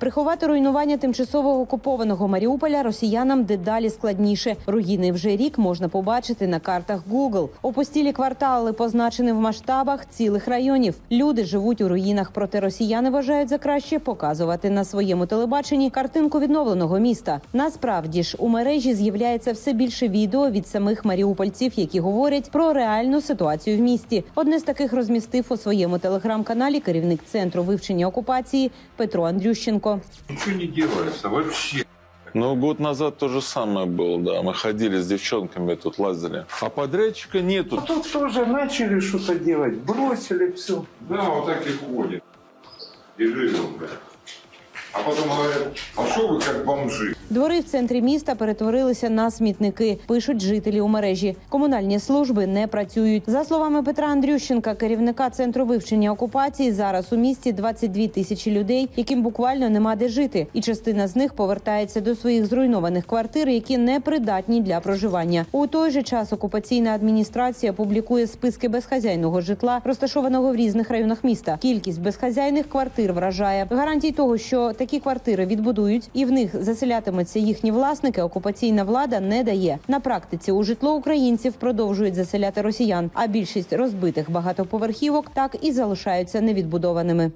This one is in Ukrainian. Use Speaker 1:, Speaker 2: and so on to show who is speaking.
Speaker 1: Приховати руйнування тимчасово окупованого Маріуполя росіянам дедалі складніше. Руїни вже рік можна побачити на картах Google. Опустілі квартали позначені в масштабах цілих районів. Люди живуть у руїнах, проте росіяни вважають за краще показувати на своєму телебаченні картинку відновленого міста. Насправді ж у мережі з'являється все більше відео від самих маріупольців, які говорять про реальну ситуацію в місті. Одне з таких розмістив у своєму телеграм-каналі керівник центру вивчення окупації Петро Андрющенко.
Speaker 2: Ничего не делается вообще.
Speaker 3: Ну, год назад то же самое было, да. Мы ходили с девчонками, тут лазили. А подрядчика нету.
Speaker 4: Тут тоже начали что-то делать, бросили все.
Speaker 2: Да, вот так и ходит. И живем, бля. А потом говорят, а что вы как бомжи?
Speaker 1: Двори в центрі міста перетворилися на смітники, пишуть жителі у мережі. Комунальні служби не працюють. За словами Петра Андрющенка, керівника центру вивчення окупації, зараз у місті 22 тисячі людей, яким буквально нема де жити, і частина з них повертається до своїх зруйнованих квартир, які не придатні для проживання. У той же час окупаційна адміністрація публікує списки безхазяйного житла, розташованого в різних районах міста. Кількість безхазяйних квартир вражає. Гарантій того, що такі квартири відбудують і в них заселятимуться їхні власники, окупаційна влада не дає. На практиці у житло українців продовжують заселяти росіян, а більшість розбитих багатоповерхівок так і залишаються невідбудованими.